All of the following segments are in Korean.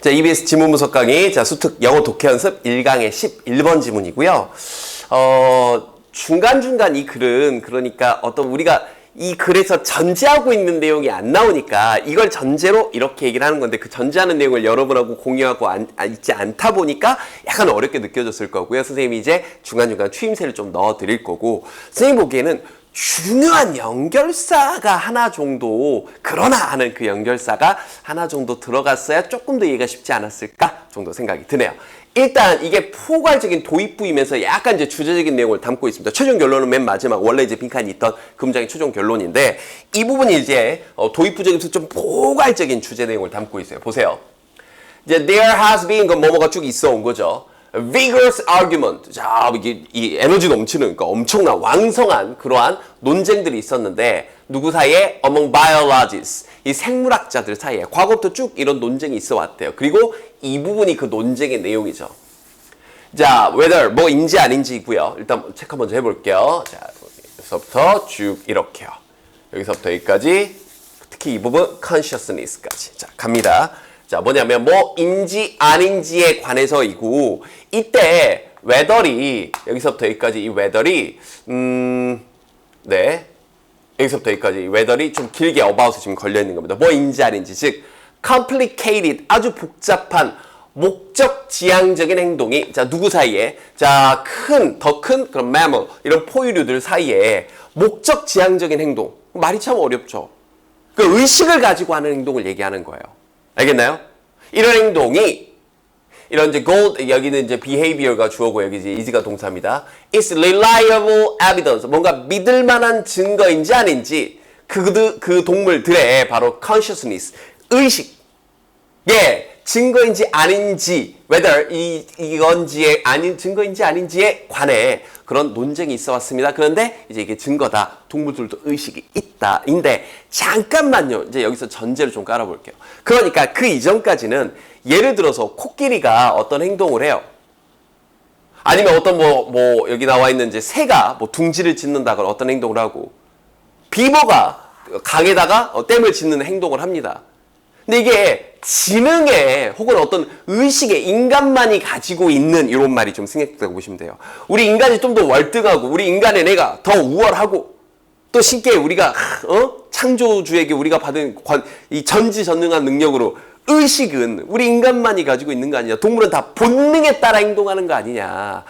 자, EBS 지문 분석 강의, 자, 수특 영어 독해 연습 1강의 11번 지문이고요. 어, 중간중간 이 글은 그러니까 어떤 우리가 이 글에서 전제하고 있는 내용이 안 나오니까 이걸 전제로 이렇게 얘기를 하는 건데 그 전제하는 내용을 여러분하고 공유하고 안, 아, 있지 않다 보니까 약간 어렵게 느껴졌을 거고요. 선생님이 이제 중간중간 추임새를 좀 넣어 드릴 거고 선생님 보기에는 중요한 연결사가 하나 정도 그러나 하는 그 연결사가 하나 정도 들어갔어야 조금 더 이해가 쉽지 않았을까 정도 생각이 드네요. 일단 이게 포괄적인 도입부이면서 약간 이제 주제적인 내용을 담고 있습니다. 최종 결론은 맨 마지막 원래 이제 빈칸이 있던 금장의 최종 결론인데 이 부분이 이제 어, 도입부적이면서 좀 포괄적인 주제 내용을 담고 있어요. 보세요. 이제 there has been 그 뭐뭐가 쭉 있어 온 거죠. Vigorous argument. 자, 이게 이 에너지 넘치는 그러니까 엄청난 왕성한 그러한 논쟁들이 있었는데 누구 사이에 among biologists 이 생물학자들 사이에 과거부터 쭉 이런 논쟁이 있어 왔대요. 그리고 이 부분이 그 논쟁의 내용이죠. 자, whether 뭐 인지 아닌지고요. 일단 체크 먼저 해볼게요. 자, 여기서부터 쭉 이렇게요. 여기서부터 여기까지 특히 이 부분 consciousness까지. 자, 갑니다. 자, 뭐냐면 뭐인지 아닌지에 관해서이고 이때 whether이 여기서부터 여기까지 이 whether이 음, 네. 여기서부터 여기까지 whether이 좀 길게 about에 지금 걸려 있는 겁니다. 뭐인지 아닌지 즉 complicated 아주 복잡한 목적 지향적인 행동이 자 누구 사이에 자 큰 더 큰 그런 mammal 이런 포유류들 사이에 목적 지향적인 행동 말이 참 어렵죠. 그 의식을 가지고 하는 행동을 얘기하는 거예요. 알겠나요? 이런 행동이 이런 이제 goal 여기는 이제 behavior가 주어고 여기 이제 is가 동사입니다. It's reliable evidence 뭔가 믿을 만한 증거인지 아닌지 그, 그 동물들의 바로 consciousness 의식 예 증거인지 아닌지 whether 이 이건지에 아닌 증거인지 아닌지에 관해 그런 논쟁이 있어 왔습니다. 그런데 이제 이게 증거다. 동물들도 의식이 있다 인데 잠깐만요. 이제 여기서 전제를 좀 깔아 볼게요. 그러니까 그 이전까지는 예를 들어서 코끼리가 어떤 행동을 해요. 아니면 어떤 뭐, 뭐, 여기 나와 있는 이제 새가 뭐 둥지를 짓는다거나 어떤 행동을 하고, 비버가 강에다가 어, 댐을 짓는 행동을 합니다. 근데 이게 지능에 혹은 어떤 의식에 인간만이 가지고 있는 이런 말이 좀 생략되고 보시면 돼요. 우리 인간이 좀 더 월등하고, 우리 인간의 뇌가 더 우월하고, 또 쉽게 우리가, 어? 창조주에게 우리가 받은 관, 이 전지전능한 능력으로 의식은 우리 인간만이 가지고 있는 거 아니냐. 동물은 다 본능에 따라 행동하는 거 아니냐.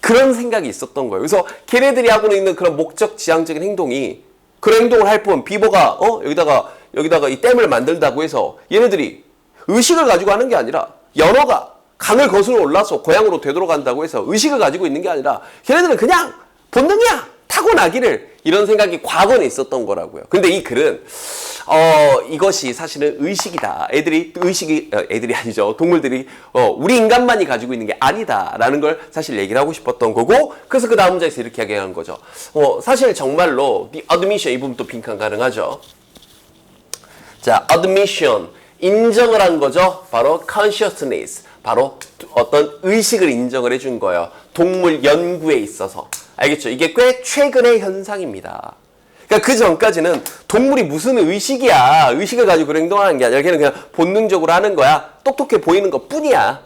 그런 생각이 있었던 거예요. 그래서 걔네들이 하고 있는 그런 목적 지향적인 행동이 그런 행동을 할 뿐 비버가 어 여기다가 여기다가 이 댐을 만들다고 해서 얘네들이 의식을 가지고 하는 게 아니라 연어가 강을 거슬러 올라서 고향으로 되돌아간다고 해서 의식을 가지고 있는 게 아니라 걔네들은 그냥 본능이야 타고나기를 이런 생각이 과거에 있었던 거라고요. 근데 이 글은 어 이것이 사실은 의식이다. 애들이 의식이 어, 애들이 아니죠. 동물들이 어 우리 인간만이 가지고 있는 게 아니다라는 걸 사실 얘기를 하고 싶었던 거고 그래서 그 다음 문장에서 이렇게 이야기한 거죠. 어 사실 정말로 the admission 이 부분 또 빈칸 가능하죠. 자, admission 인정을 한 거죠. 바로 consciousness 바로 어떤 의식을 인정을 해준 거예요. 동물 연구에 있어서 알겠죠? 이게 꽤 최근의 현상입니다. 그러니까 그 전까지는 동물이 무슨 의식이야. 의식을 가지고 행동하는 게 아니라 걔는 그냥 본능적으로 하는 거야. 똑똑해 보이는 것 뿐이야.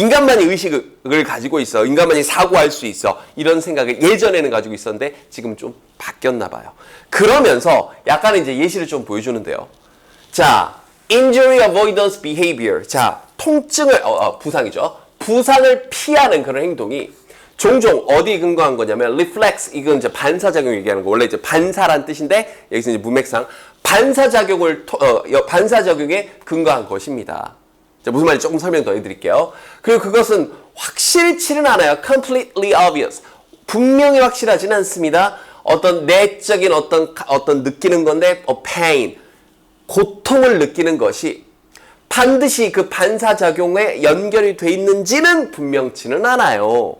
인간만이 의식을 가지고 있어. 인간만이 사고할 수 있어. 이런 생각을 예전에는 가지고 있었는데 지금 좀 바뀌었나 봐요. 그러면서 약간 이제 예시를 좀 보여주는데요. 자, injury avoidance behavior. 자, 통증을, 어, 어, 부상이죠. 부상을 피하는 그런 행동이 종종 어디에 근거한 거냐면 reflex 이건 이제 반사작용 얘기하는 거 원래 이제 반사란 뜻인데 여기서 이제 문맥상 반사작용을 토- 어, 여- 반사작용에 근거한 것입니다. 자, 무슨 말인지 조금 설명 더 해드릴게요. 그리고 그것은 확실치는 않아요. completely obvious. 분명히 확실하지는 않습니다. 어떤 내적인 어떤 가- 어떤 느끼는 건데 어, pain 고통을 느끼는 것이 반드시 그 반사작용에 연결이 돼 있는지는 분명치는 않아요.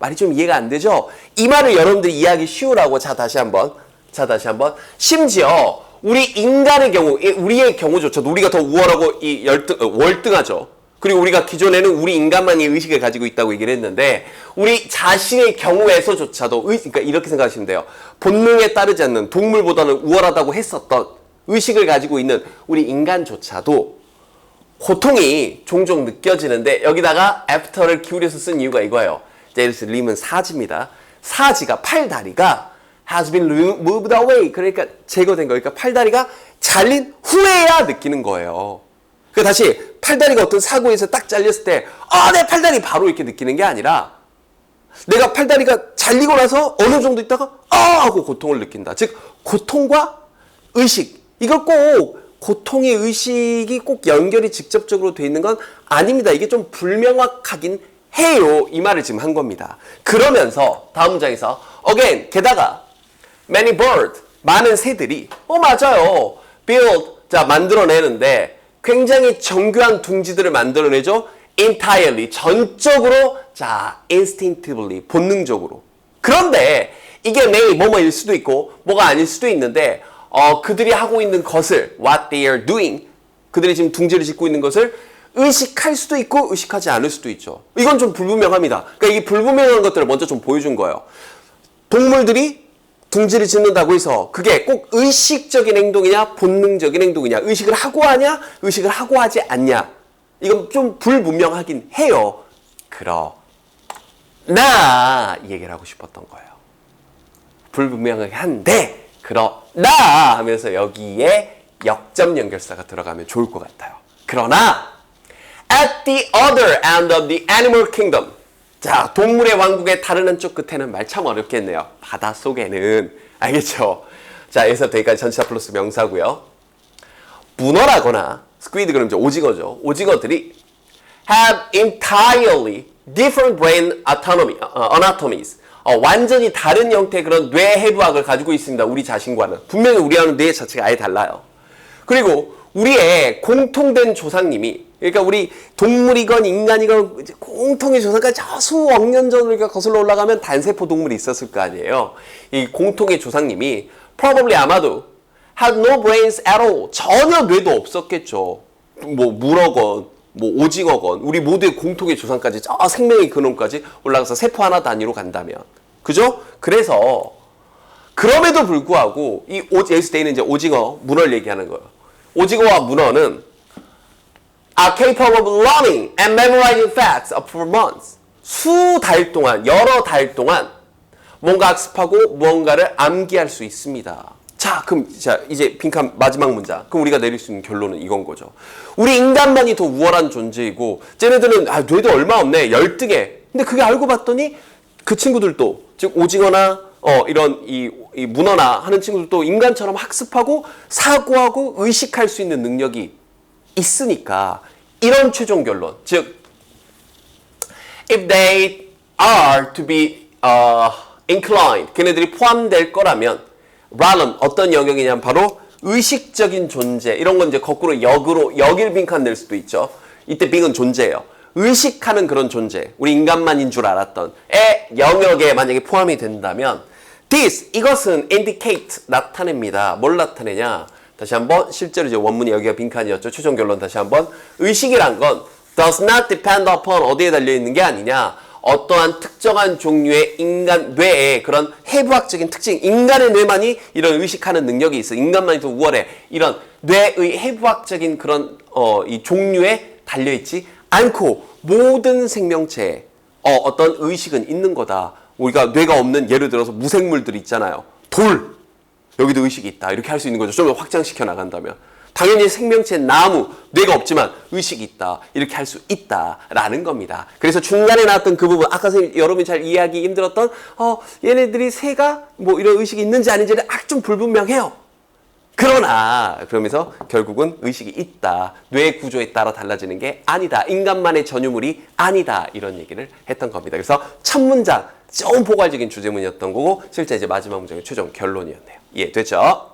말이 좀 이해가 안 되죠? 이 말을 여러분들이 이해하기 쉬우라고 자 다시 한번 자 다시 한번 심지어 우리 인간의 경우 이- 우리의 경우조차도 우리가 더 우월하고 이 열등 어, 월등하죠. 그리고 우리가 기존에는 우리 인간만이 의식을 가지고 있다고 얘기를 했는데 우리 자신의 경우에서조차도 의, 그러니까 이렇게 생각하시면 돼요. 본능에 따르지 않는 동물보다는 우월하다고 했었던 의식을 가지고 있는 우리 인간조차도 고통이 종종 느껴지는데 여기다가 after를 기울여서 쓴 이유가 이거예요. 들어서 림은 사지입니다. 사지가 팔다리가 has been moved away. 그러니까 제거된 거니까 팔다리가 잘린 후에야 느끼는 거예요. 그 다시 팔다리가 어떤 사고에서 딱 잘렸을 때, 아, 내 팔다리 바로 이렇게 느끼는 게 아니라 내가 팔다리가 잘리고 나서 어느 정도 있다가 아 하고 고통을 느낀다. 즉 고통과 의식 이걸 꼭 고통의 의식이 꼭 연결이 직접적으로 돼 있는 건 아닙니다. 이게 좀 불명확하긴 해요. 이 말을 지금 한 겁니다. 그러면서 다음 문장에서 again 게다가 many bird 많은 새들이. 어 맞아요. build 자 만들어내는데 굉장히 정교한 둥지들을 만들어내죠. entirely 전적으로 자 instinctively 본능적으로. 그런데 이게 may 뭐뭐일 수도 있고 뭐가 아닐 수도 있는데 어 그들이 하고 있는 것을 what they are doing 그들이 지금 둥지를 짓고 있는 것을 의식할 수도 있고 의식하지 않을 수도 있죠. 이건 좀 불분명합니다. 그러니까 이게 불분명한 것들을 먼저 좀 보여준 거예요. 동물들이 둥지를 짓는다고 해서 그게 꼭 의식적인 행동이냐 본능적인 행동이냐 의식을 하고 하냐 의식을 하고 하지 않냐 이건 좀 불분명하긴 해요. 그러나 이 얘기를 하고 싶었던 거예요. 불분명하게 한데 그러나 하면서 여기에 역점 연결사가 들어가면 좋을 것 같아요. 그러나 at the other end of the animal kingdom 자 동물의 왕국의 다른 한쪽 끝에는 말 참 어렵겠네요. 바다 속에는 알겠죠? 자 여기서 여기까지 전치사 플러스 명사고요. 문어라거나 스퀴드 그럼 이제 오징어죠. 오징어들이 have entirely different brain autonomy, 어, anatomies. 어, 완전히 다른 형태의 그런 뇌 해부학을 가지고 있습니다. 우리 자신과는. 분명히 우리와는 뇌 자체가 아예 달라요. 그리고 우리의 공통된 조상님이 그러니까 우리 동물이건 인간이건 공통의 조상까지 저 수억 년 우리가 거슬러 올라가면 단세포 동물이 있었을 거 아니에요. 이 공통의 조상님이 probably 아마도 had no brains at all. 전혀 뇌도 없었겠죠. 뭐 물어건 뭐 오징어건 우리 모두의 공통의 조상까지 저 생명의 근원까지 올라가서 세포 하나 단위로 간다면 그죠? 그래서 그럼에도 불구하고 이 되는 이제 오징어 문어를 얘기하는 거예요. 오징어와 문어는 are capable of learning and memorizing facts for months. 수 달 동안 여러 달 동안 뭔가 학습하고 무언가를 암기할 수 있습니다. 자, 그럼 자 이제 빈칸 마지막 문장. 그럼 우리가 내릴 수 있는 결론은 이건 거죠. 우리 인간만이 더 우월한 존재이고, 쟤네들은 아 뇌도 얼마 없네, 열등해. 근데 그게 알고 봤더니 그 친구들도 즉 오징어나 어 이런 이, 이 문어나 하는 친구들도 인간처럼 학습하고 사고하고 의식할 수 있는 능력이 있으니까 이런 최종 결론. 즉 if they are to be uh, inclined, 걔네들이 포함될 거라면, rat은 어떤 영역이냐면 바로 의식적인 존재. 이런 건 이제 거꾸로 역으로, 역일 빈칸 낼 수도 있죠. 이때 빙은 존재예요. 의식하는 그런 존재. 우리 인간만인 줄 알았던 의 영역에 만약에 포함이 된다면, this, 이것은 indicate, 나타냅니다. 뭘 나타내냐? 다시 한번 실제로 이제 원문이 여기가 빈칸이었죠. 최종 결론 다시 한번 의식이란 건 does not depend upon 어디에 달려 있는 게 아니냐. 어떠한 특정한 종류의 인간 뇌에 그런 해부학적인 특징, 인간의 뇌만이 이런 의식하는 능력이 있어. 인간만이 더 우월해. 이런 뇌의 해부학적인 그런 어, 이 종류에 달려 있지 않고 모든 생명체에 어, 어떤 의식은 있는 거다. 우리가 뇌가 없는 예를 들어서 무생물들 있잖아요. 돌. 여기도 의식이 있다. 이렇게 할 수 있는 거죠. 좀 더 확장시켜 나간다면. 당연히 생명체 나무, 뇌가 없지만 의식이 있다. 이렇게 할 수 있다 라는 겁니다. 그래서 중간에 나왔던 그 부분, 아까 선생님, 여러분이 잘 이해하기 힘들었던, 어, 얘네들이 새가 뭐 이런 의식이 있는지 아닌지는 아, 좀 불분명해요. 그러나, 그러면서 결국은 의식이 있다. 뇌 구조에 따라 달라지는 게 아니다. 인간만의 전유물이 아니다. 이런 얘기를 했던 겁니다. 그래서 첫 문장, 좀 포괄적인 주제문이었던 거고, 실제 이제 마지막 문장의 최종 결론이었네요. 이해됐죠?